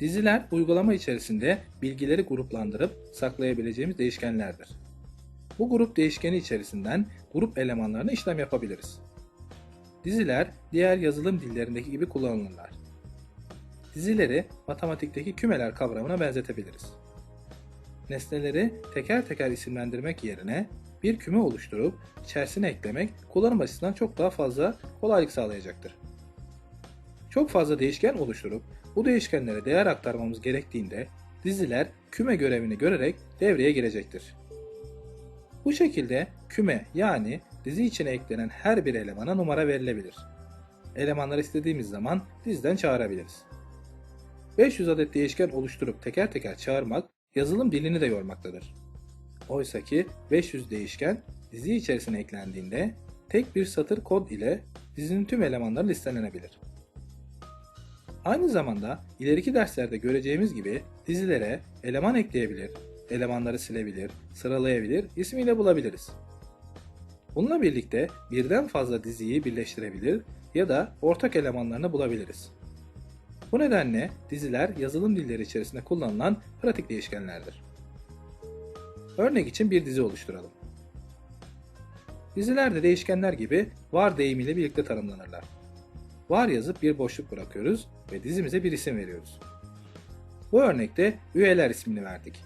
Diziler uygulama içerisinde bilgileri gruplandırıp saklayabileceğimiz değişkenlerdir. Bu grup değişkeni içerisinden grup elemanlarına işlem yapabiliriz. Diziler diğer yazılım dillerindeki gibi kullanılırlar. Dizileri matematikteki kümeler kavramına benzetebiliriz. Nesneleri teker teker isimlendirmek yerine bir küme oluşturup içerisine eklemek kullanım açısından çok daha fazla kolaylık sağlayacaktır. Çok fazla değişken oluşturup bu değişkenlere değer aktarmamız gerektiğinde diziler küme görevini görerek devreye girecektir. Bu şekilde küme yani dizi içine eklenen her bir elemana numara verilebilir. Elemanları istediğimiz zaman diziden çağırabiliriz. 500 adet değişken oluşturup teker teker çağırmak yazılım dilini de yormaktadır. Oysa ki 500 değişken dizi içerisine eklendiğinde tek bir satır kod ile dizinin tüm elemanları listelenebilir. Aynı zamanda ileriki derslerde göreceğimiz gibi dizilere eleman ekleyebilir, elemanları silebilir, sıralayabilir, ismiyle bulabiliriz. Bununla birlikte birden fazla diziyi birleştirebilir ya da ortak elemanlarını bulabiliriz. Bu nedenle diziler yazılım dilleri içerisinde kullanılan pratik değişkenlerdir. Örnek için bir dizi oluşturalım. Diziler de değişkenler gibi var deyimiyle birlikte tanımlanırlar. Var yazıp bir boşluk bırakıyoruz ve dizimize bir isim veriyoruz. Bu örnekte üyeler ismini verdik.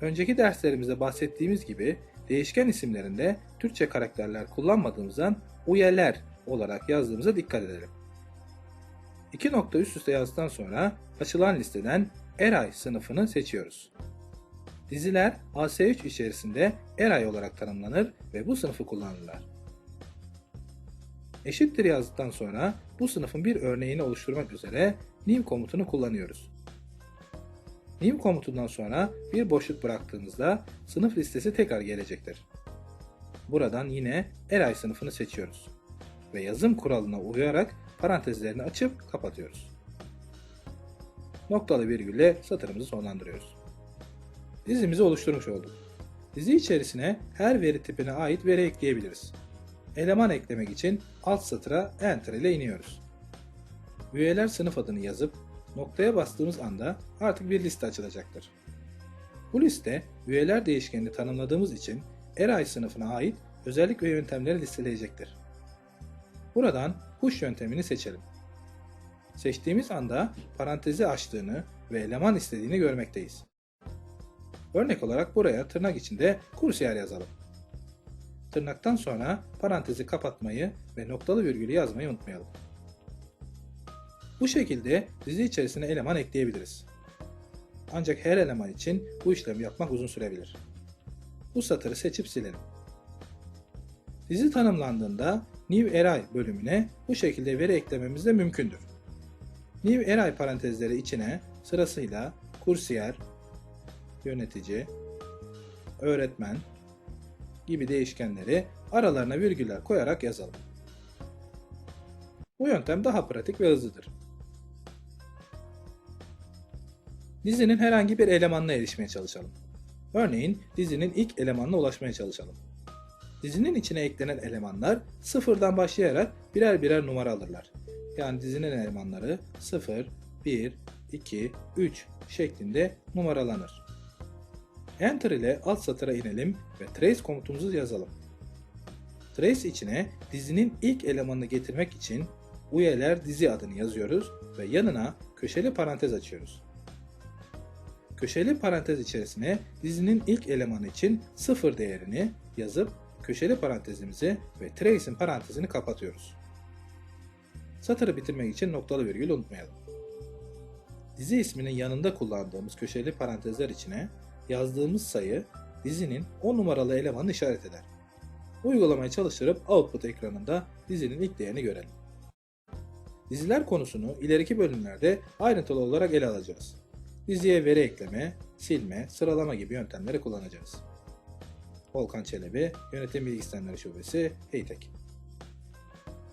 Önceki derslerimizde bahsettiğimiz gibi değişken isimlerinde Türkçe karakterler kullanmadığımızdan üyeler olarak yazdığımıza dikkat edelim. İki nokta üst üste yazdıktan sonra açılan listeden Eray sınıfını seçiyoruz. Diziler AS3 içerisinde Eray olarak tanımlanır ve bu sınıfı kullanırlar. Eşittir yazdıktan sonra bu sınıfın bir örneğini oluşturmak üzere new komutunu kullanıyoruz. New komutundan sonra bir boşluk bıraktığımızda sınıf listesi tekrar gelecektir. Buradan yine Eray sınıfını seçiyoruz ve yazım kuralına uyarak parantezlerini açıp kapatıyoruz. Noktalı virgülle satırımızı sonlandırıyoruz. Dizimizi oluşturmuş olduk. Dizi içerisine her veri tipine ait veri ekleyebiliriz. Eleman eklemek için alt satıra Enter ile iniyoruz. Üyeler sınıf adını yazıp noktaya bastığımız anda artık bir liste açılacaktır. Bu liste üyeler değişkenini tanımladığımız için Eray sınıfına ait özellik ve yöntemleri listeleyecektir. Buradan push yöntemini seçelim. Seçtiğimiz anda parantezi açtığını ve eleman istediğini görmekteyiz. Örnek olarak buraya tırnak içinde kursiyer yazalım. Tırnaktan sonra parantezi kapatmayı ve noktalı virgülü yazmayı unutmayalım. Bu şekilde dizi içerisine eleman ekleyebiliriz. Ancak her eleman için bu işlemi yapmak uzun sürebilir. Bu satırı seçip silelim. Dizi tanımlandığında New Eray bölümüne bu şekilde veri eklememiz de mümkündür. New Eray parantezleri içine sırasıyla kursiyer, yönetici, öğretmen gibi değişkenleri aralarına virgüller koyarak yazalım. Bu yöntem daha pratik ve hızlıdır. Dizinin herhangi bir elemanına erişmeye çalışalım. Örneğin dizinin ilk elemanına ulaşmaya çalışalım. Dizinin içine eklenen elemanlar sıfırdan başlayarak birer birer numara alırlar. Yani dizinin elemanları 0, 1, 2, 3 şeklinde numaralanır. Enter ile alt satıra inelim ve trace komutumuzu yazalım. Trace içine dizinin ilk elemanını getirmek için üyeler dizi adını yazıyoruz ve yanına köşeli parantez açıyoruz. Köşeli parantez içerisine dizinin ilk elemanı için 0 değerini yazıp köşeli parantezimizi ve trace'in parantezini kapatıyoruz. Satırı bitirmek için noktalı virgül unutmayalım. Dizi isminin yanında kullandığımız köşeli parantezler içine yazdığımız sayı dizinin 10 numaralı elemanını işaret eder. Uygulamayı çalıştırıp output ekranında dizinin ilk değerini görelim. Diziler konusunu ileriki bölümlerde ayrıntılı olarak ele alacağız. Diziye veri ekleme, silme, sıralama gibi yöntemleri kullanacağız. Volkan Çelebi, Yönetim Bilgi Şubesi, Heytek.